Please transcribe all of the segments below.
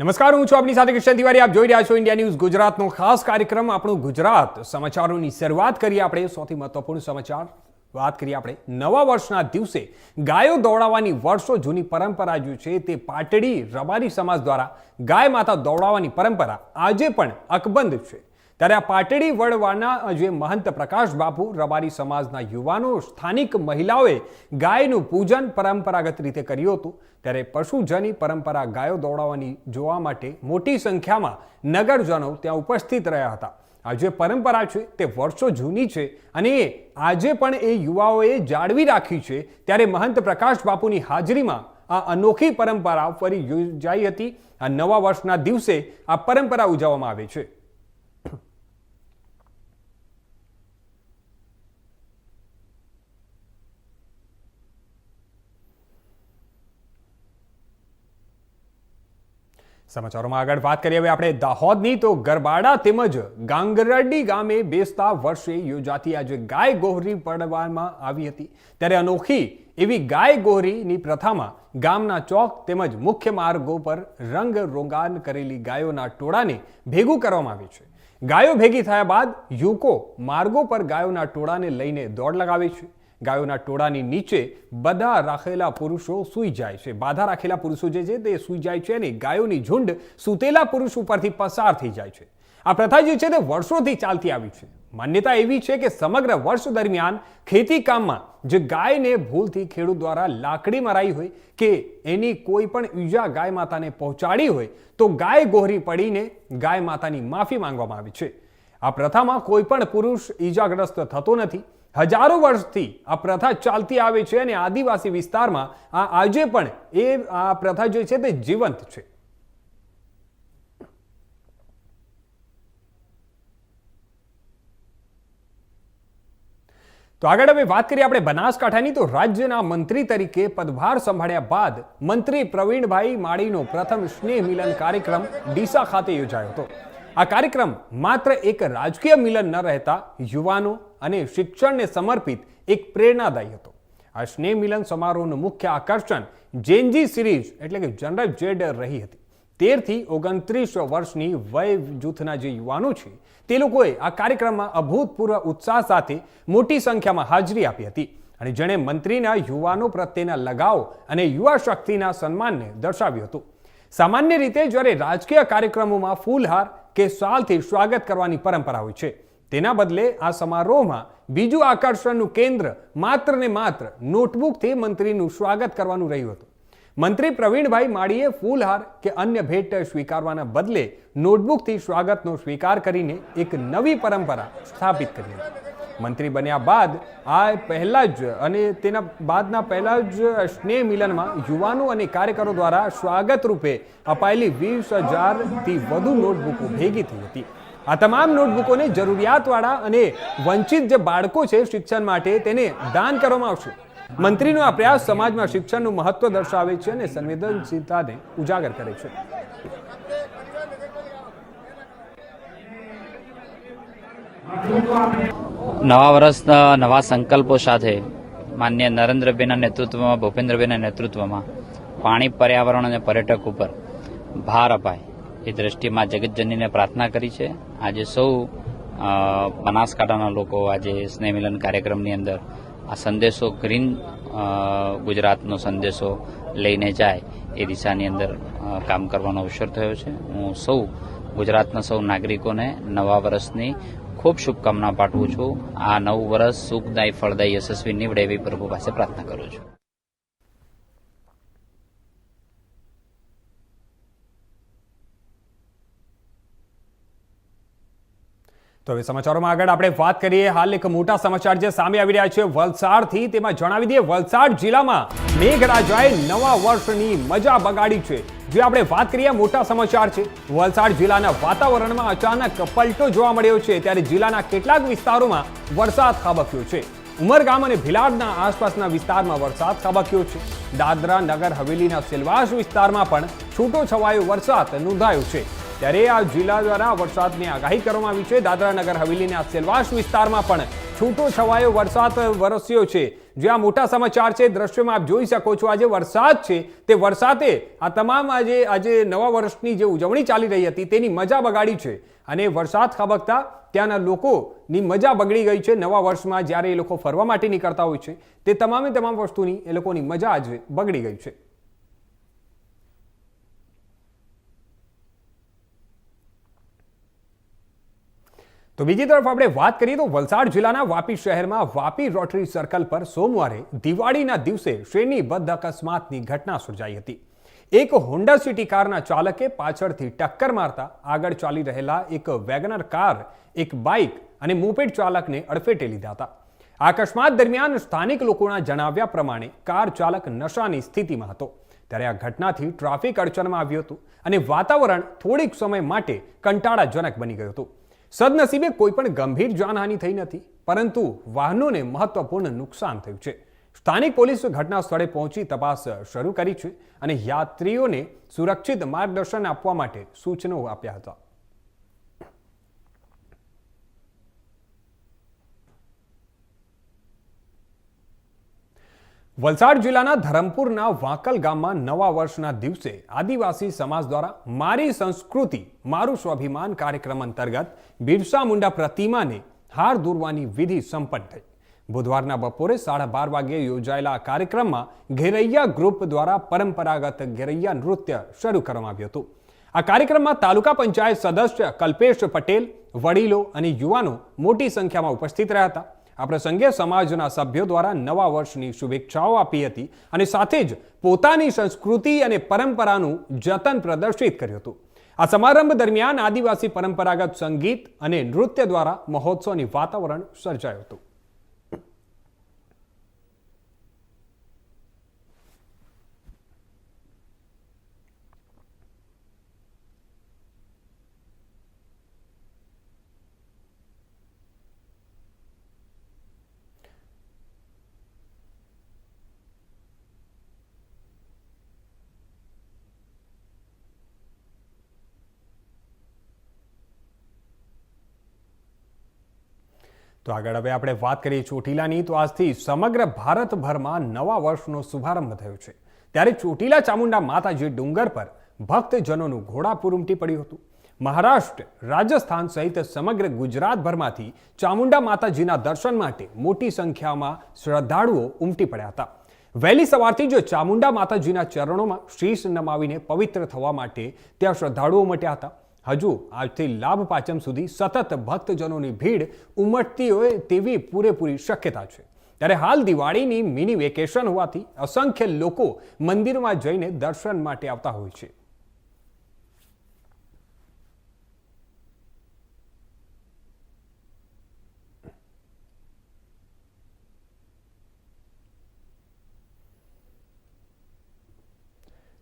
નમસ્કાર, હું છું આપની સાથે કિશન તિવારી. આપ જોઈ રહ્યા છો ઇન્ડિયા ન્યૂઝ ગુજરાતનો ખાસ કાર્યક્રમ. આપણું ગુજરાત સમાચારોની શરૂઆત કરીએ આપણે. સૌથી મહત્વપૂર્ણ સમાચાર વાત કરીએ આપણે. નવા વર્ષના દિવસે ગાયો દોડાવવાની વર્ષો જૂની પરંપરા જે છે તે પાટડી રબારી સમાજ દ્વારા ગાય માતા દોડાવવાની પરંપરા આજે પણ અકબંધ છે. ત્યારે આ પાટડી વડવાના જે મહંત પ્રકાશ બાપુ, રબારી સમાજના યુવાનો, સ્થાનિક મહિલાઓએ ગાયનું પૂજન પરંપરાગત રીતે કર્યું હતું. ત્યારે પશુજની પરંપરા ગાયો દોડાવવાની જોવા માટે મોટી સંખ્યામાં નગરજનો ત્યાં ઉપસ્થિત રહ્યા હતા. આ જે પરંપરા છે તે વર્ષો જૂની છે અને એ આજે પણ એ યુવાઓએ જાળવી રાખી છે. ત્યારે મહંત પ્રકાશ બાપુની હાજરીમાં આ અનોખી પરંપરા ફરી યોજાઈ હતી. આ નવા વર્ષના દિવસે આ પરંપરા ઉજવવામાં આવે છે. સમાચારોમાં આગળ વાત કરીએ. હવે આપણે દાહોદની તો ગરબાડા તેમજ ગાંગરડી ગામે બેસતા વર્ષે યોજાતી આજે ગાય ગોહરી પડવામાં આવી હતી. ત્યારે અનોખી એવી ગાય ગોહરીની પ્રથામાં ગામના ચોક તેમજ મુખ્ય માર્ગો પર રંગ રોગાન કરેલી ગાયોના ટોળાને ભેગું કરવામાં આવે છે. ગાયો ભેગી થયા બાદ યુવકો માર્ગો પર ગાયોના ટોળાને લઈને દોડ લગાવે છે. ગાયોના ટોળાની નીચે બધા રાખેલા પુરુષો સૂઈ જાય છે. બાધા રાખેલા પુરુષો જે છે તે સૂઈ જાય છે અને ગાયોની ઝુંડ સૂતેલા પુરુષ ઉપરથી પસાર થઈ જાય છે. આ પ્રથા જે છે તે વર્ષોથી ચાલતી આવી છે. માન્યતા એવી છે કે સમગ્ર વર્ષ દરમિયાન ખેતી કામમાં જે ગાયને ભૂલથી ખેડૂત દ્વારા લાકડી મરાઈ હોય કે એની કોઈ પણ ઈજા ગાય માતાને પહોંચાડી હોય તો ગાય ગોહરી પડીને ગાય માતાની માફી માંગવામાં આવી છે. આ પ્રથામાં કોઈ પણ પુરુષ ઈજાગ્રસ્ત થતો નથી. હજારો વર્ષથી આ પ્રથા ચાલતી આવે છે અને આદિવાસી વિસ્તારમાં આ આજે પણ એ આ પ્રથા જે છે તે જીવંત છે. તો આગળ હવે વાત કરીએ આપણે બનાસકાંઠાની. તો રાજ્યના મંત્રી તરીકે પદભાર સંભાળ્યા બાદ મંત્રી પ્રવીણભાઈ માળીનો પ્રથમ સ્નેહ મિલન કાર્યક્રમ ડીસા ખાતે યોજાયો હતો. આ કાર્યક્રમ માત્ર એક રાજકીય મિલન ન રહેતા યુવાનો અને શિક્ષણને સમર્પિત એક પ્રેરણાદાયી હતો. આ સ્નેહ મિલન સમારોહનું મુખ્ય આકર્ષણ જેનજી સિરીઝ એટલે કે જનરલ જેડ રહી હતી. તેરથી ઓગણત્રીસ વર્ષની વય જૂથના જે યુવાનો છે, તે લોકોએ આ કાર્યક્રમમાં અભૂતપૂર્વ ઉત્સાહ સાથે મોટી સંખ્યામાં હાજરી આપી હતી. અને જેણે મંત્રીના યુવાનો પ્રત્યેના લગાવ અને યુવા શક્તિના સન્માનને દર્શાવ્યું હતું. સામાન્ય રીતે જ્યારે રાજકીય કાર્યક્રમોમાં ફૂલહાર કે શાલથી સ્વાગત કરવાની પરંપરા હોય છે તેના બદલે આ સમારોહમાં બીજું આકર્ષણનું કેન્દ્ર માત્ર ને માત્ર નોટબુકથી મંત્રીનું સ્વાગત કરવાનું રહ્યું હતું. મંત્રી પ્રવીણભાઈ માળીએ ફૂલહાર કે અન્ય ભેટ સ્વીકારવાના બદલે નોટબુકથી સ્વાગતનો સ્વીકાર કરીને એક નવી પરંપરા સ્થાપિત કરી હતી. મંત્રી બન્યા બાદ આ પહેલા જ અને તેના બાદના પહેલા જ સ્નેહ મિલનમાં યુવાનો અને કાર્યકરો દ્વારા સ્વાગત રૂપે અપાયેલી વીસ હજારથી વધુ નોટબુકો ભેગી થઈ હતી. આ તમામ નોટબુકોને જરૂરિયાતવાળા અને વંચિત જે બાળકો છે શિક્ષણ માટે તેને દાન કરવામાં આવશે. મંત્રીનો આ પ્રયાસ સમાજમાં શિક્ષણનું મહત્વ દર્શાવે છે અને સંવેદનશીલતાને ઉજાગર કરે છે. નવા વર્ષના નવા સંકલ્પો સાથે માન્ય નરેન્દ્રભાઈના નેતૃત્વમાં, ભૂપેન્દ્રભાઈના નેતૃત્વમાં પાણી, પર્યાવરણ અને પર્યટક ઉપર ભાર અપાય. એ દ્રષ્ટિમાં જગતજનીને પ્રાર્થના કરી છે. આજે સૌ બનાસકાંઠાના લોકો આજે સ્નેહમિલન કાર્યક્રમની અંદર આ સંદેશો ગ્રીન ગુજરાતનો સંદેશો લઈને જાય એ દિશાની અંદર કામ કરવાનો અવસર થયો છે. હું સૌ, ગુજરાતના સૌ નાગરિકોને નવા વર્ષની ખૂબ શુભકામના પાઠવું છું. આ નવું વર્ષ સુખદાયી ફળદાયી યશસ્વી નીવડે એવી પ્રભુ પાસે પ્રાર્થના કરું છું. તો હવે સમાચારોમાં આગળ આપણે વાત કરીએ. હાલ એક મોટા સમાચાર જે સામે આવી રહ્યા છે વલસાડથી. તેમાં જણાવી દઈએ, વલસાડ જિલ્લામાં મેઘરાજાએ નવા વર્ષની મજા બગાડી છે. જે આપણે વાત કરીએ, મોટા સમાચાર છે. વલસાડ જિલ્લાના વાતાવરણમાં અચાનક પલટો જોવા મળ્યો છે. ત્યારે જિલ્લાના કેટલાક વિસ્તારોમાં વરસાદ ખાબક્યો છે. ઉમરગામ અને ભિલાડના આસપાસના વિસ્તારમાં વરસાદ ખાબક્યો છે. દાદરા નગર, હવેલીના સિલવાસ વિસ્તારમાં પણ છૂટો છવાયો વરસાદ નોંધાયો છે. ત્યારે આ જિલ્લા દ્વારા વરસાદની આગાહી કરવામાં આવી છે. દાદરા નગર હવેલીના સેલવાસ વિસ્તારમાં પણ છૂટો છવાયો વરસાદ વરસ્યો છે. જે આ મોટા સમાચાર છે, દ્રશ્યમાં આપ જોઈ શકો છો. આજે વરસાદ છે. તે વરસાદે આ તમામ આજે આજે નવા વર્ષની જે ઉજવણી ચાલી રહી હતી, તેની મજા બગાડી છે. અને વરસાદ ખાબકતા ત્યાંના લોકોની મજા બગડી ગઈ છે. નવા વર્ષમાં જ્યારે એ લોકો ફરવા માટે નીકળતા હોય છે, તે તમામે તમામ વસ્તુની, એ લોકોની મજા આજે બગડી ગઈ છે. તો બીજી તરફ આપણે વાત કરીએ તો વલસાડ જિલ્લાના વાપી શહેરમાં વાપી રોટરી સર્કલ પર સોમવારે દિવાળીના દિવસે શ્રેણીબદ્ધ અકસ્માતની ઘટના સર્જાઈ હતી. એક હોન્ડા સિટી કારના ચાલકે પાછળથી ટક્કર મારતા આગળ ચાલી રહેલા એક વેગનર કાર એક બાઇક અને મોપેડ ચાલકને અડફેટે લીધા હતા. આ અકસ્માત દરમિયાન સ્થાનિક લોકોના જણાવ્યા પ્રમાણે કાર ચાલક નશાની સ્થિતિમાં હતો. ત્યારે આ ઘટનાથી ટ્રાફિક અડચણમાં આવ્યું હતું અને વાતાવરણ થોડીક સમય માટે કંટાળાજનક બની ગયું હતું. સદનસીબે કોઈ પણ ગંભીર જાનહાનિ થઈ નથી, પરંતુ વાહનોને મહત્વપૂર્ણ નુકસાન થયું છે. સ્થાનિક પોલીસ ઘટના સ્થળે પહોંચી તપાસ શરૂ કરી છે અને યાત્રીઓને સુરક્ષિત માર્ગદર્શન આપવા માટે સૂચનો આપ્યા હતા. વલસાડ જિલ્લાના ધરમપુરના વાંકલ ગામમાં નવા વર્ષના દિવસે આદિવાસી સમાજ દ્વારા મારી સંસ્કૃતિ, મારું સ્વાભિમાન કાર્યક્રમ અંતર્ગત બિરસા મુંડા પ્રતિમાને હાર દૂરવાની વિધિ સંપન્ન થઈ. બુધવારના બપોરે સાડા બાર વાગ્યે યોજાયેલા આ કાર્યક્રમમાં ઘેરૈયા ગ્રુપ દ્વારા પરંપરાગત ઘેરૈયા નૃત્ય શરૂ કરવામાં આવ્યું હતું. આ કાર્યક્રમમાં તાલુકા પંચાયત સદસ્ય કલ્પેશ પટેલ, વડીલો અને યુવાનો મોટી સંખ્યામાં ઉપસ્થિત રહ્યા હતા. આ પ્રસંગે સમાજના સભ્યો દ્વારા નવા વર્ષની શુભેચ્છાઓ આપી હતી અને સાથે જ પોતાની સંસ્કૃતિ અને પરંપરાનું જતન પ્રદર્શિત કર્યું હતું. આ સમારંભ દરમિયાન આદિવાસી પરંપરાગત સંગીત અને નૃત્ય દ્વારા મહોત્સવની વાતાવરણ સર્જાયું હતું. તો આગળ હવે આપણે વાત કરીએ ચોટીલાની, તો આજથી સમગ્ર ભારતભરમાં નવા વર્ષનો શુભારંભ થયો છે. ત્યારે ચોટીલા ચામુંડા માતાજી ડુંગર પર ભક્તજનોનું ઘોડાપુર ઉમટી પડ્યું હતું. મહારાષ્ટ્ર, રાજસ્થાન સહિત સમગ્ર ગુજરાતભરમાંથી ચામુંડા માતાજીના દર્શન માટે મોટી સંખ્યામાં શ્રદ્ધાળુઓ ઉમટી પડ્યા હતા. વહેલી સવારથી જ ચામુંડા માતાજીના ચરણોમાં શીશ નમાવીને પવિત્ર થવા માટે ત્યાં શ્રદ્ધાળુઓ મટ્યા હતા. હજુ આજથી લાભ પાંચમ સુધી સતત ભક્તજનોની ભીડ ઉમટતી હોય તેવી પૂરેપૂરી શક્યતા છે. ત્યારે હાલ દિવાળીની મિની વેકેશન હોવાથી અસંખ્ય લોકો મંદિરમાં જઈને દર્શન માટે આવતા હોય છે.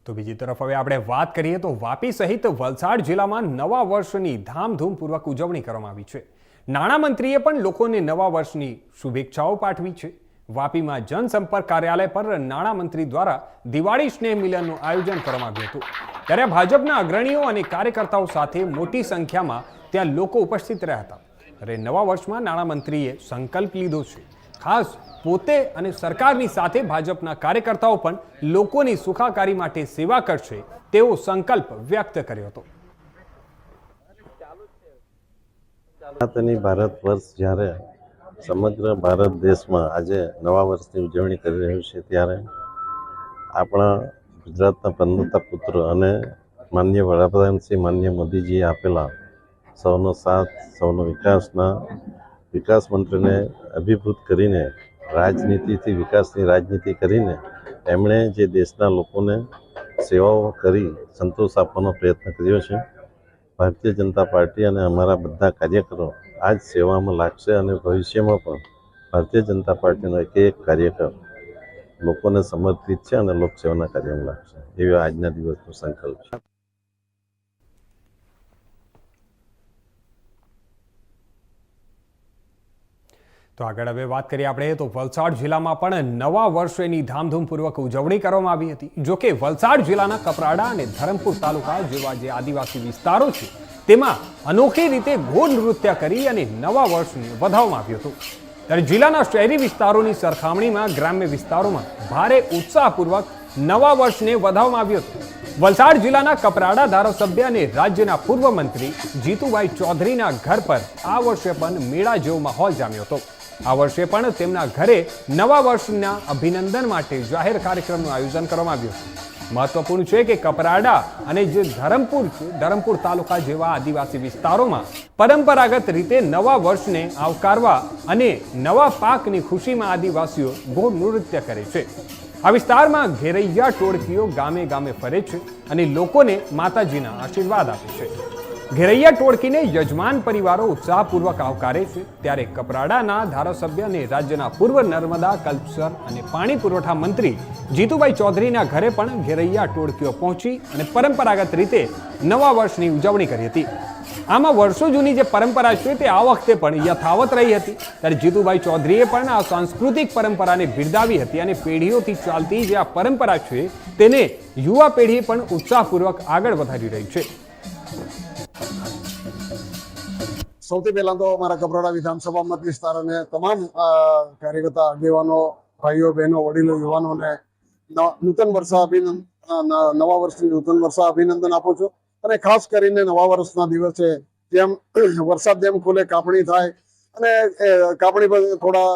તો બીજી તરફ હવે આપણે વાત કરીએ તો વાપી સહિત વલસાડ જિલ્લામાં નવા વર્ષની ધામધૂમપૂર્વક ઉજવણી કરવામાં આવી છે. નાણામંત્રીએ પણ લોકોને નવા વર્ષની શુભેચ્છાઓ પાઠવી છે. વાપીમાં જનસંપર્ક કાર્યાલય પર નાણામંત્રી દ્વારા દિવાળી સ્નેહ મિલનનું આયોજન કરવામાં આવ્યું હતું. ત્યારે ભાજપના અગ્રણીઓ અને કાર્યકર્તાઓ સાથે મોટી સંખ્યામાં ત્યાં લોકો ઉપસ્થિત રહ્યા હતા. અરે નવા વર્ષમાં નાણામંત્રીએ સંકલ્પ લીધો છે. ખાસ પોતે અને સરકારની સાથે ભાજપના કાર્યકર્તાઓ પણ લોકોની સુખાકારી માટે સેવા કરશે તેવો સંકલ્પ વ્યક્ત કર્યો હતો. ભારત વર્ષ જ્યારે સમગ્ર ભારત દેશમાં આજે નવા વર્ષની ઉજવણી કરી રહ્યું છે ત્યારે આપણા ગુજરાતના પંદરતા પુત્ર અને માન્ય વડાપ્રધાન શ્રી માન્ય મોદીજીએ આપેલા સૌનો સાથ, સૌનો વિકાસના વિકાસ મંત્રને અભિભૂત કરીને રાજનીતિથી વિકાસની રાજનીતિ કરીને એમણે જે દેશના લોકોને સેવાઓ કરી, સંતોષ આપવાનો પ્રયત્ન કર્યો છે. ભારતીય જનતા પાર્ટી અને અમારા બધા કાર્યકરો આ જ સેવામાં લાગશે અને ભવિષ્યમાં પણ ભારતીય જનતા પાર્ટીનો એક એક કાર્યકર લોકોને સમર્પિત છે અને લોકસેવાના કાર્યમાં લાગશે. એવો આજના દિવસનો સંકલ્પ છે. તો આગળ હવે વાત કરીએ આપણે, તો વલસાડ જિલ્લામાં પણ નવા વર્ષેની ધામધૂમપૂર્વક ઉજવણી કરવામાં આવી હતી. જો કે વલસાડ જિલ્લાના કપરાડા અને ધરમપુર તાલુકા જેવા જે આદિવાસી વિસ્તારો છે, તેમાં અનોખી રીતે ગોળ નૃત્ય કરી અને નવા વર્ષને વધાવવામાં આવ્યું હતું. ત્યારે જિલ્લાના શહેરી વિસ્તારોની સરખામણીમાં ગ્રામ્ય વિસ્તારોમાં ભારે ઉત્સાહપૂર્વક નવા વર્ષને વધાવવામાં આવ્યું હતું. વલસાડ જિલ્લાના કપરાડા ધારાસભ્ય અને રાજ્યના પૂર્વ મંત્રી જીતુભાઈ ચૌધરીના ઘર પર આ વર્ષે પણ મેળા જેવો માહોલ જામ્યો હતો. આ વર્ષે પણ તેમના ઘરે નવા વર્ષના અભિનંદન માટે જાહેર કાર્યક્રમનું આયોજન કરવામાં આવ્યું છે. મહત્વપૂર્ણ છે કે કપરાડા અને જે ધરમપુર ધરમપુર તાલુકા જેવા આદિવાસી વિસ્તારોમાં પરંપરાગત રીતે નવા વર્ષને આવકારવા અને નવા પાકની ખુશીમાં આદિવાસીઓ ગોળ નૃત્ય કરે છે. આ વિસ્તારમાં ઘેરૈયા ટોળકીઓ ગામે ગામે ફરે છે અને લોકોને માતાજીના આશીર્વાદ આપે છે. ઘેરૈયા ટોળકીને યજમાન પરિવારો ઉત્સાહપૂર્વક આવકારે છે. ત્યારે કપરાડાના ધારાસભ્ય અને રાજ્યના પૂર્વ નર્મદા કલ્પસર અને પાણી પુરવઠા મંત્રી જીતુભાઈ ચૌધરીના ઘરે પણ ઘેરૈયા ટોળકીઓ પહોંચી અને પરંપરાગત રીતે નવા વર્ષની ઉજવણી કરી હતી. આમાં વર્ષો જૂની જે પરંપરા છે તે આ વખતે પણ યથાવત રહી હતી. ત્યારે જીતુભાઈ ચૌધરીએ પણ આ સાંસ્કૃતિક પરંપરાને બિરદાવી હતી અને પેઢીઓથી ચાલતી જે આ પરંપરા છે, તેને યુવા પેઢી પણ ઉત્સાહપૂર્વક આગળ વધારી રહી છે. સૌથી પહેલા તો મારા કપરાડા વિધાનસભા મત વિસ્તાર અને તમામ કાર્યકર્તા, આગેવાનો, ભાઈઓ, બહેનો, વડીલો, યુવાનોને નૂતન વર્ષ અભિનંદન નવા વર્ષની નૂતન વર્ષ અભિનંદન આપું છું. અને ખાસ કરીને નવા વર્ષના દિવસે જેમ વરસાદ જેમ ખુલે કાપણી થાય અને કાપણી થોડા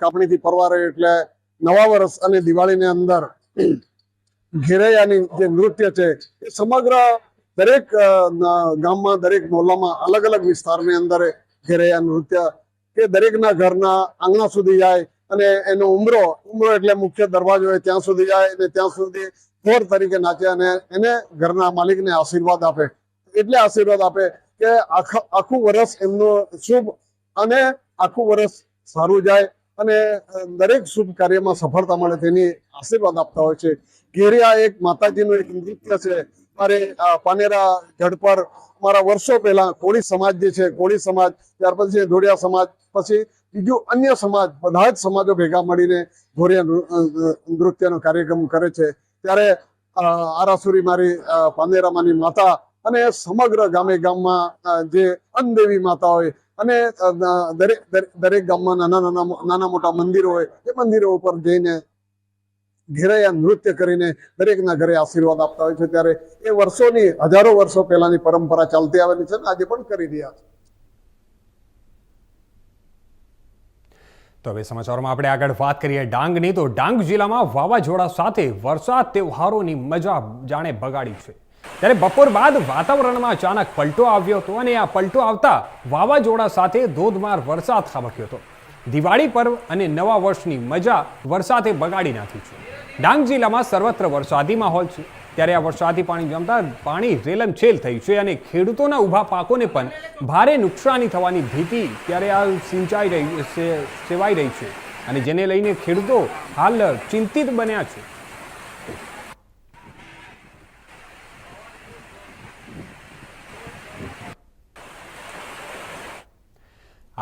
કાપણીથી પરવારે એટલે નવા વર્ષ અને દિવાળીની અંદર ઘેરૈયાની જે નૃત્ય છે એ સમગ્ર દરેક ગામમાં, દરેક મોહલ્લામાં અલગ અલગ વિસ્તારની અંદર ઘેરૈયા નૃત્ય કે દરેકના ઘરના આંગણા સુધી જાય અને એનો ઉમરો ઉમરો એટલે મુખ્ય દરવાજો હોય ત્યાં સુધી જાય અને ત્યાં સુધી ફોર તરીકે નાચે અને એને ઘરના માલિકને આશીર્વાદ આપે. એટલે આશીર્વાદ આપે કે આખા, આખું વર્ષ એમનું શુભ અને આખું વર્ષ સારું જાય અને દરેક શુભ કાર્યમાં સફળતા મળે તેની આશીર્વાદ આપતા હોય છે. ઘેરિયા એક માતાજીનું એક નૃત્ય છે. મારે આ પાનેરા ગઢ પર મારા વર્ષો પહેલા કોળી સમાજ જે છે, કોળી સમાજ, ત્યાર પછી ધોળિયા સમાજ, પછી બીજું અન્ય સમાજ, બધા જ સમાજો ભેગા મળીને ધોળિયા નૃત્યનો કાર્યક્રમ કરે છે. ત્યારે આરાસુરી મારી પાનેરામાંની માતા અને સમગ્ર ગામે ગામમાં જે અનદેવી માતા હોય અને દરેક- દરેક ગામમાં નાના નાના નાના મોટા મંદિરો હોય, એ મંદિરો ઉપર જઈને ઘેરૈયા નૃત્ય કરીને દરેકના ઘરે આશીર્વાદ આપતા હોય છે. ત્યારે એ વર્ષોની, હજારો વર્ષો પહેલાની પરંપરા ચાલતી આવેલી છે આજે પણ કરી રહ્યા છે. તો હવે સમાચારોમાં આપણે આગળ વાત કરીએ ડાંગની. તો ડાંગ જિલ્લામાં વાવાઝોડા સાથે વરસાદ તહેવારોની મજા જાણે બગાડી છે. ત્યારે બપોર બાદ વાતાવરણમાં અચાનક પલટો આવ્યો હતો અને આ પલટો આવતા વાવાઝોડા સાથે ધોધમાર વરસાદ ખાબક્યો હતો. દિવાળી પર્વ અને નવા વર્ષની મજા વરસાદે બગાડી નાખી છે. ડાંગ જિલ્લામાં સર્વત્ર વરસાદી માહોલ છે. ત્યારે આ વરસાદી પાણી જમતા પાણી રેલમછેલ થયું છે અને ખેડૂતોના ઊભા પાકોને પણ ભારે નુકસાની થવાની ભીતિ ત્યારે આ સિંચાઈ રહી સેવાઈ રહી છે. અને જેને લઈને ખેડૂતો હાલ ચિંતિત બન્યા છે.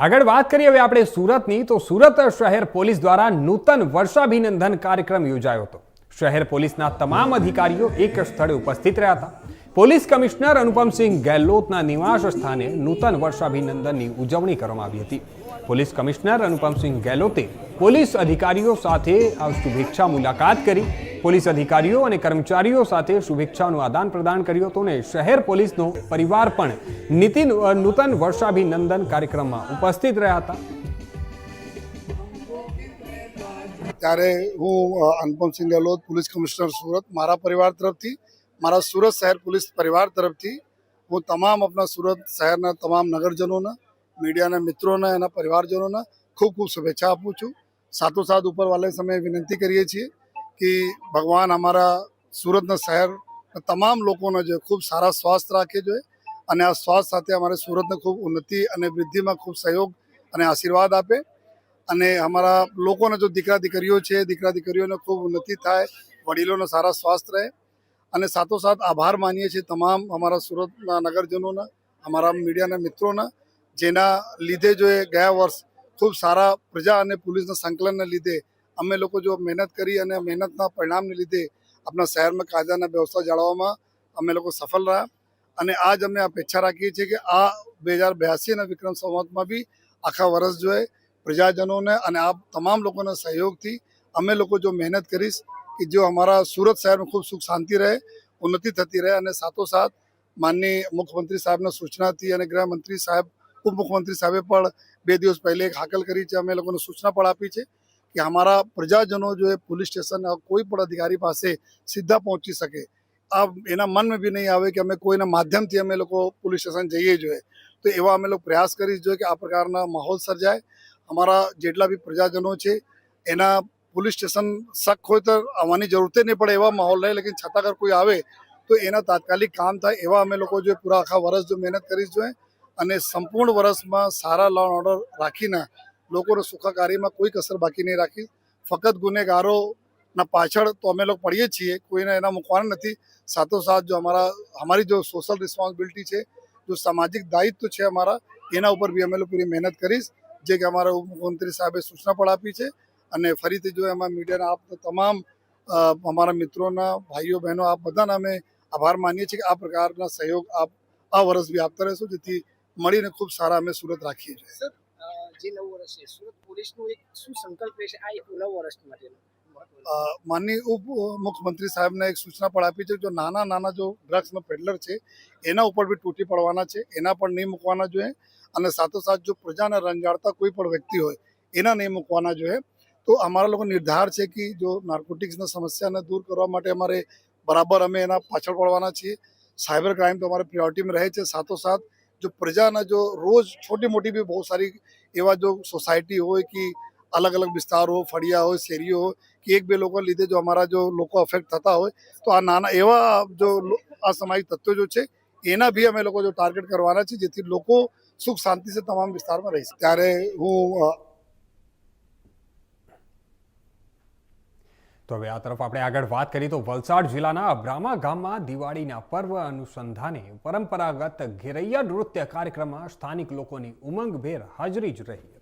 આગળ વાત કરીએ હવે આપણે સુરતની, તો સુરત શહેર પોલીસ દ્વારા નૂતન વર્ષાભિનંદન કાર્યક્રમ યોજાયો હતો. શહેર પોલીસના તમામ અધિકારીઓ એક સ્થળે ઉપસ્થિત રહ્યા હતા. પોલીસ કમિશનર અનુપમસિંહ ગેહલોતના નિવાસ સ્થાને નૂતન વર્ષાભિનંદનની ઉજવણી કરવામાં આવી હતી. પોલીસ કમિશનર અનુપમસિંહ ગેહલોતે પોલીસ અધિકારીઓ સાથે શુભેચ્છા મુલાકાત કરી પોલીસ અધિકારીઓ અને કર્મચારીઓ સાથે શુભેચ્છાનું આદાન પ્રદાન કર્યું હતું અને શહેર પોલીસનો પરિવાર પણ નીતિન નૂતન વર્ષાભિનંદન કાર્યક્રમમાં ઉપસ્થિત રહ્યા હતા. ત્યારે હું અનુપમસિંહ ગેહલોત, પોલીસ કમિશનર સુરત, મારા પરિવાર તરફથી, મારા સુરત શહેર પોલીસ પરિવાર તરફથી, હું તમામ આપણા સુરત શહેરના તમામ નગરજનોને, મીડિયાના મિત્રોને, એના પરિવારજનોને ખૂબ ખૂબ શુભેચ્છા આપું છું. સાથોસાથ ઉપરવાલે સમયે વિનંતી કરીએ છીએ કે ભગવાન અમારા સુરતના શહેર તમામ લોકોને જે ખૂબ સારા સ્વાસ્થ્ય રાખે જોઈએ અને આ સ્વાસ્થ્ય સાથે અમારે સુરતને ખૂબ ઉન્નતિ અને વૃદ્ધિમાં ખૂબ સહયોગ અને આશીર્વાદ આપે. અને અમારા લોકોને જો દીકરા દીકરીઓ છે દીકરા દીકરીઓને ખૂબ ઉન્નતિ થાય, વડીલોને સારા સ્વાસ્થ્ય રહે. અને સાથોસાથ આભાર માનીએ છીએ તમામ અમારા સુરતના નગરજનોના, અમારા મીડિયાના મિત્રોના, જેના લીધે જો એ ગયા વર્ષ ખૂબ સારા પ્રજા અને પોલીસના સંકલનને લીધે અમે લોકો જો મહેનત કરી અને મહેનતના પરિણામને લીધે આપણા શહેરમાં કાયદાના વ્યવસ્થા જાળવવામાં અમે લોકો સફળ રહ્યા. અને આજ અમે અપેક્ષા રાખીએ છીએ કે આ બે હજાર બ્યાસીના વિક્રમ સંવતમાં બી આખા વર્ષ જોઈએ પ્રજાજનોને અને આ તમામ લોકોના સહયોગથી અમે લોકો જો મહેનત કરીશ કે જો અમારા સુરત શહેરમાં ખૂબ સુખ શાંતિ રહે, ઉન્નતિ થતી રહે અને સાથોસાથ માનનીય મુખ્યમંત્રી સાહેબના સૂચનાથી અને ગૃહમંત્રી સાહેબ, ઉપમુખ્યમંત્રી સાહેબે પણ બે દિવસ પહેલે એક હાકલ કરી છે. અમે લોકોને સૂચના પણ આપી છે. કે અમારા પ્રજાજનો જો એ પોલીસ સ્ટેશન કોઈ પણ અધિકારી પાસે સીધા પહોંચી શકે. આ એના મનમાં બી નહીં આવે કે અમે કોઈના માધ્યમથી અમે લોકો પોલીસ સ્ટેશન જઈએ જોઈએ તો એવા અમે લોકો પ્રયાસ કરી જોઈએ કે આ પ્રકારના માહોલ સર્જાય. અમારા જેટલા બી પ્રજાજનો છે, એના પોલીસ સ્ટેશન શક હોય તો આવવાની જરૂરત નહીં પડે એવા માહોલ રહે, લેકિન છતાં અગર કોઈ આવે, તો એના તાત્કાલિક કામ થાય એવા અમે લોકો જો પૂરા આખા વર્ષ જો મહેનત કરી જોઈએ અને સંપૂર્ણ વર્ષમાં સારા લો ઓર્ડર રાખીને લોકોને સુખાકારીમાં કોઈ કસર બાકી નહીં રાખી. ફક્ત ગુનેગારોના પાછળ તો અમે લોકો પડીએ છીએ. કોઈને એના મૂકવાના નથી. સાથોસાથ જો અમારા, અમારી જો સોશિયલ રિસ્પોન્સિબિલિટી છે, જો સામાજિક દાયિત્વ છે અમારા, એના ઉપર બી અમે લોકો પૂરી મહેનત કરીશ. જે કે અમારા ઉપમુખ્યમંત્રી સાહેબે સૂચના પણ આપી છે. અને ફરીથી જો એમાં મીડિયાના આપ તમામ અમારા મિત્રોના, ભાઈઓ, બહેનો, આપ બધાના અમે આભાર માનીએ છીએ કે આ પ્રકારના સહયોગ આપ આ વર્ષ બી આપતા રહેશો, જેથી મળીને ખૂબ સારા અમે સુરત રાખીએ છીએ. સર જે નવું વર્ષ છે. સુરત પોલીસનું એક શું સંકલ્પ રહેશે આ એક નવ વર્ષ માટેનો. માનની ઉપ, મુખ્યમંત્રી સાહેબને એક સૂચના પણ આપી છે જો નાના નાના જો ડ્રગ્સનો પેડલર છે, એના ઉપર બી તૂટી પડવાના છે, એના પણ નહીં મૂકવાના જોઈએ અને સાથોસાથ જો પ્રજાને રંજાડતા કોઈ પણ વ્યક્તિ હોય, એના નહીં મૂકવાના જોઈએ. તો અમારા લોકો નિર્ધાર છે કે જો નાર્કોટિક્સના સમસ્યાને દૂર કરવા માટે અમારે બરાબર અમે એના પાછળ પડવાના છીએ. સાયબર ક્રાઇમ તો અમારે પ્રિયોરિટીમાં રહે છે. સાથોસાથ જો પ્રજાના જો રોજ છોટી મોટી બી બહુ સારી એવા જો સોસાયટી હોય કે અલગ અલગ વિસ્તાર હોય ફળિયા હોય શેરીઓ હોય કે એક બે લોકો લીધે જો અમારા જો લોકો અફેક્ટ થતા હોય તો આ નાના એવા જો આ અસામાજિક તત્વો જો છે એના બી અમે લોકો જો ટાર્ગેટ કરવાના છે જેથી લોકો સુખ શાંતિ સે તમામ વિસ્તારમાં રહી ત્યારે હું તો હવે આ તરફ આપણે આગળ વાત કરીએ તો વલસાડ જિલ્લાના અબ્રામા ગામમાં દિવાળીના પર્વ અનુસંધાને પરંપરાગત ઘેરૈયા નૃત્ય કાર્યક્રમમાં સ્થાનિક લોકોની ઉમંગભેર હાજરી જ રહી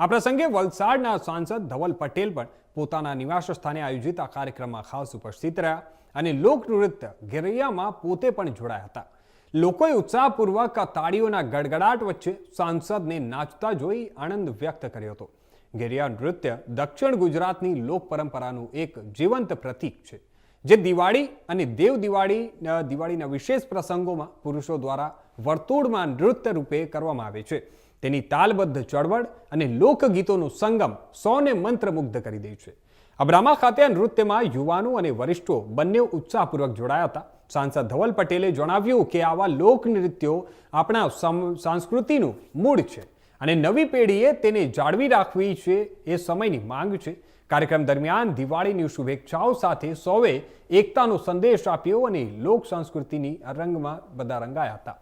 આ પ્રસંગે વલસાડના સાંસદ ધવલ પટેલ પણ પોતાના નિવાસ સ્થાને આયોજિત આ કાર્યક્રમમાં ખાસ ઉપસ્થિત રહ્યા અને લોકનૃત્ય ઘેરૈયામાં પોતે પણ જોડાયા હતા. લોકોએ ઉત્સાહપૂર્વક તાળીઓના ગડગડાટ વચ્ચે સાંસદને નાચતા જોઈ આનંદ વ્યક્ત કર્યો હતો. ઘેરિયા નૃત્ય દક્ષિણ ગુજરાતની લોક પરંપરાનું એક જીવંત પ્રતીક છે, જે દિવાળી અને દેવ દિવાળી દિવાળીના વિશેષ પ્રસંગોમાં પુરુષો દ્વારા વર્તુળમાં નૃત્ય રૂપે કરવામાં આવે છે. તેની તાલબદ્ધ ચળવળ અને લોકગીતોનો સંગમ સૌને મંત્રમુગ્ધ કરી દે છે. અબ્રામા ખાતે નૃત્યમાં યુવાનો અને વરિષ્ઠો બંને ઉત્સાહપૂર્વક જોડાયા હતા. સાંસદ ધવલ પટેલે જણાવ્યું કે આવા લોક નૃત્યો આપણા સંસ્કૃતિનું મૂળ છે. અને નવી પેઢીએ તેને જાળવી રાખવી છે એ સમયની માંગ છે. કાર્યક્રમ દરમિયાન દિવાળીની શુભેચ્છાઓ સાથે સૌએ એકતાનો સંદેશ આપ્યો અને લોક સંસ્કૃતિની રંગમાં બધા રંગાયા હતા.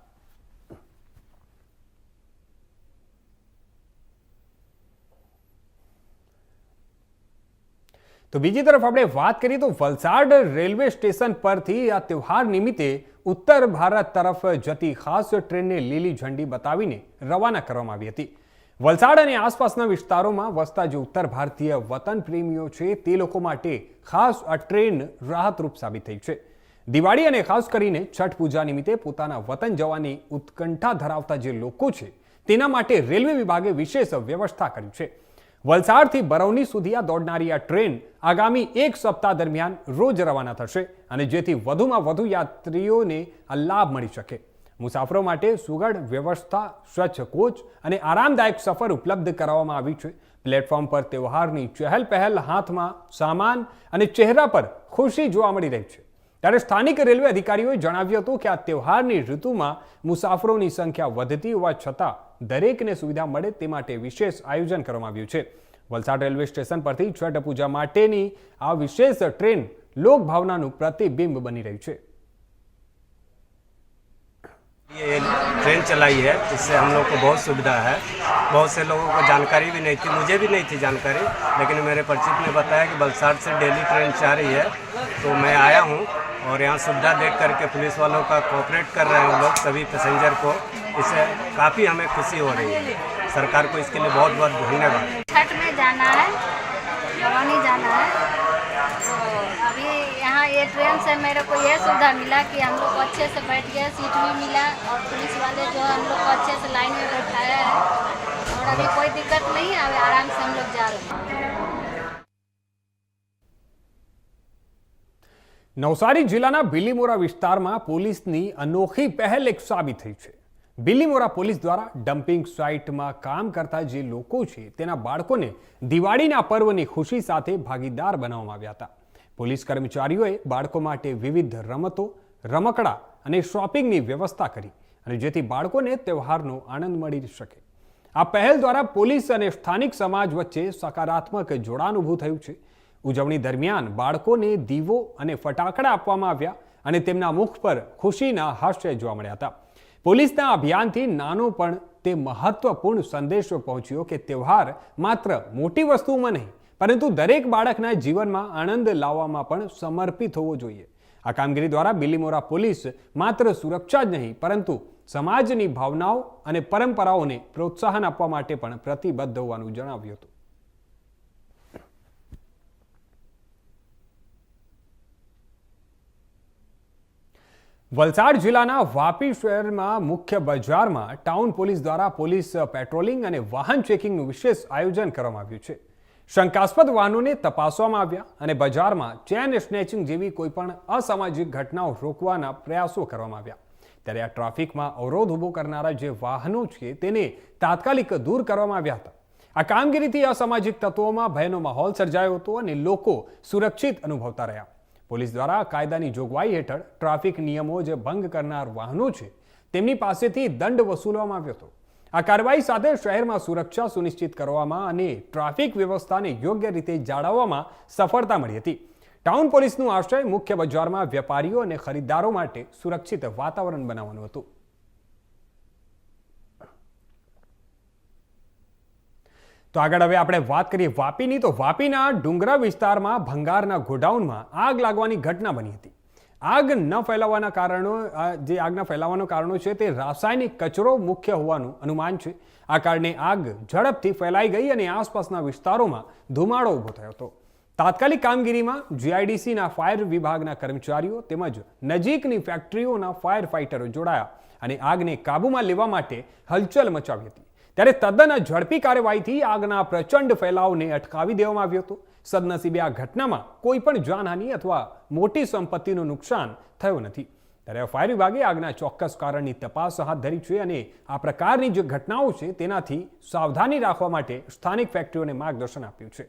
તો બીજી તરફ આપણે વાત કરીએ તો વલસાડ રેલવે સ્ટેશન પરથી આ તહેવાર નિમિત્તે ઉત્તર ભારત તરફ જતી ખાસ ટ્રેનને લીલી ઝંડી બતાવીને રવાના કરવામાં આવી હતી. વલસાડ અને આસપાસના વિસ્તારોમાં વસતા જે ઉત્તર ભારતીય વતન પ્રેમીઓ છે, તે લોકો માટે ખાસ આ ટ્રેન રાહતરૂપ સાબિત થઈ છે. દિવાળી અને ખાસ કરીને છઠ પૂજા નિમિત્તે પોતાના વતન જવાની ઉત્કંઠા ધરાવતા જે લોકો છે, તેના માટે રેલવે વિભાગે વિશેષ વ્યવસ્થા કરી છે. વલસાડથી બરૌની સુધી આ દોડનારી આ ટ્રેન આગામી એક સપ્તાહ દરમિયાન રોજ રવાના થશે અને જેથી વધુમાં વધુ યાત્રીઓને આ લાભ મળી શકે. મુસાફરો માટે સુગઢ વ્યવસ્થા, સ્વચ્છ કોચ અને આરામદાયક સફર ઉપલબ્ધ કરાવવામાં આવી છે. પ્લેટફોર્મ પર તહેવારની ચહેલ પહેલ હાથમાં સામાન અને ચહેરા પર ખુશી જોવા મળી રહી છે. ત્યારે સ્થાનિક રેલવે અધિકારીઓએ જણાવ્યું હતું કે આ તહેવારની ઋતુમાં મુસાફરોની સંખ્યા વધતી હોવા છતાં દરેકને સુવિધા મળે તે માટે વિશેષ આયોજન કરવામાં આવ્યું છે વલસાડ રેલવે સ્ટેશન પરથી છઠ પૂજા માટેની આ વિશેષ ટ્રેન લોકભાવનાનું પ્રતિબિંબ બની રહી છે ये ट्रेन चलाई है इससे हम लोग को बहुत सुविधा है बहुत से लोगों को जानकारी भी नहीं थी मुझे भी नहीं थी जानकारी लेकिन मेरे परिचित ने बताया कि बलसाड़ से डेली ट्रेन जा रही है तो मैं आया हूँ और यहाँ सुविधा देख करके पुलिस वालों का कोऑपरेट कर रहे हैं लोग सभी पैसेंजर को। इससे काफ़ी हमें खुशी हो रही है। सरकार को इसके लिए बहुत बहुत धन्यवाद। छठ में जाना है जाना है। तो अभी यहाँ ये ट्रेन से मेरे को ये सुविधा मिला कि हम लोग को अच्छे से बैठ गए सीट भी मिला और पुलिस वाले जो हम लोग को अच्छे से लाइन में बैठाया है। और अभी कोई दिक्कत नहीं है अभी आराम से हम लोग जा रहे हैं। નવસારી જિલ્લાના બિલીમોરા વિસ્તારમાં પોલીસની અનોખી પહેલ એક સાબિત થઈ છે. બિલીમોરા પોલીસ દ્વારા ડમ્પિંગ સાઇટમાં કામ કરતા જે લોકો છે, તેના બાળકોને દિવાળીના પર્વની ખુશી સાથે ભાગીદાર બનાવવામાં આવ્યા હતા. પોલીસ કર્મચારીઓએ બાળકો માટે વિવિધ રમતો, રમકડા અને શોપિંગની વ્યવસ્થા કરી અને જેથી બાળકોને તહેવારનો આનંદ મળી શકે. આ પહેલ દ્વારા પોલીસ અને સ્થાનિક સમાજ વચ્ચે સકારાત્મક જોડાણ ઊભું થયું છે. ઉજવણી દરમિયાન બાળકોને દીવો અને ફટાકડા આપવામાં આવ્યા અને તેમના મુખ પર ખુશીના હાસ્ય જોવા મળ્યા હતા. પોલીસના અભિયાનથી નાનો પણ તે મહત્વપૂર્ણ સંદેશો પહોંચ્યો કે તહેવાર માત્ર મોટી વસ્તુમાં નહીં, પરંતુ દરેક બાળકના જીવનમાં આનંદ લાવવામાં પણ સમર્પિત હોવો જોઈએ. આ કામગીરી દ્વારા બિલીમોરા પોલીસ માત્ર સુરક્ષા જ નહીં, પરંતુ સમાજની ભાવનાઓ અને પરંપરાઓને પ્રોત્સાહન આપવા માટે પણ પ્રતિબદ્ધ હોવાનું જણાવ્યું હતું. વલસાડ જિલ્લાના વાપી શહેરમાં મુખ્ય બજારમાં ટાઉન પોલીસ દ્વારા પોલીસ પેટ્રોલિંગ અને વાહન ચેકિંગનું વિશેષ આયોજન કરવામાં આવ્યું છે. શંકાસ્પદ વાહનોને તપાસવામાં આવ્યા અને બજારમાં ચેન સ્નેચિંગ જેવી કોઈપણ અસામાજિક ઘટનાઓ રોકવાના પ્રયાસો કરવામાં આવ્યા. ત્યારે આ ટ્રાફિકમાં અવરોધ ઊભો કરનારા જે વાહનો છે તેને તાત્કાલિક દૂર કરવામાં આવ્યા હતા. આ કામગીરીથી અસામાજિક તત્વોમાં ભયનો માહોલ સર્જાયો હતો અને લોકો સુરક્ષિત અનુભવતા રહ્યા. પોલીસ દ્વારા કાયદાની જોગવાઈ હેઠળ ટ્રાફિક નિયમો જે ભંગ કરનાર વાહનો છે, તેમની પાસેથી દંડ વસૂલવામાં આવ્યો હતો. આ કાર્યવાહી સાથે શહેરમાં સુરક્ષા સુનિશ્ચિત કરવામાં અને ટ્રાફિક વ્યવસ્થાને યોગ્ય રીતે જાળવવામાં સફળતા મળી હતી. ટાઉન પોલીસનું આશ્રય મુખ્ય બજારમાં વેપારીઓ અને ખરીદદારો માટે સુરક્ષિત વાતાવરણ બનાવવાનું હતું. તો આગળ હવે આપણે વાત કરીએ વાપીની. તો વાપીના ડુંગરા વિસ્તારમાં ભંગારના ગોડાઉનમાં આગ લાગવાની ઘટના બની હતી. આગ ન ફેલાવાના કારણો જે આગના ફેલાવાના કારણો છે તે રાસાયણિક કચરો મુખ્ય હોવાનું અનુમાન છે. આ કારણે આગ ઝડપથી ફેલાઈ ગઈ અને આસપાસના વિસ્તારોમાં ધુમાડો ઊભો થયો હતો. તાત્કાલિક કામગીરીમાં જીઆઈડીસીના ફાયર વિભાગના કર્મચારીઓ તેમજ નજીકની ફેક્ટરીઓના ફાયર ફાઇટરો જોડાયા અને આગને કાબૂમાં લેવા માટે હલચલ મચાવી હતી. ત્યારે તદ્દન ઝડપી કાર્યવાહીથી આગના પ્રચંડ ફેલાવને અટકાવી દેવામાં આવ્યો હતો. સદનસીબે આ ઘટનામાં કોઈ પણ જાનહાનિ અથવા મોટી સંપત્તિનું નુકસાન થયું નથી. ત્યારે ફાયર વિભાગે આગના ચોક્કસ કારણની તપાસ હાથ ધરી છે અને આ પ્રકારની જે ઘટનાઓ છે તેનાથી સાવધાની રાખવા માટે સ્થાનિક ફેક્ટરીઓને માર્ગદર્શન આપ્યું છે.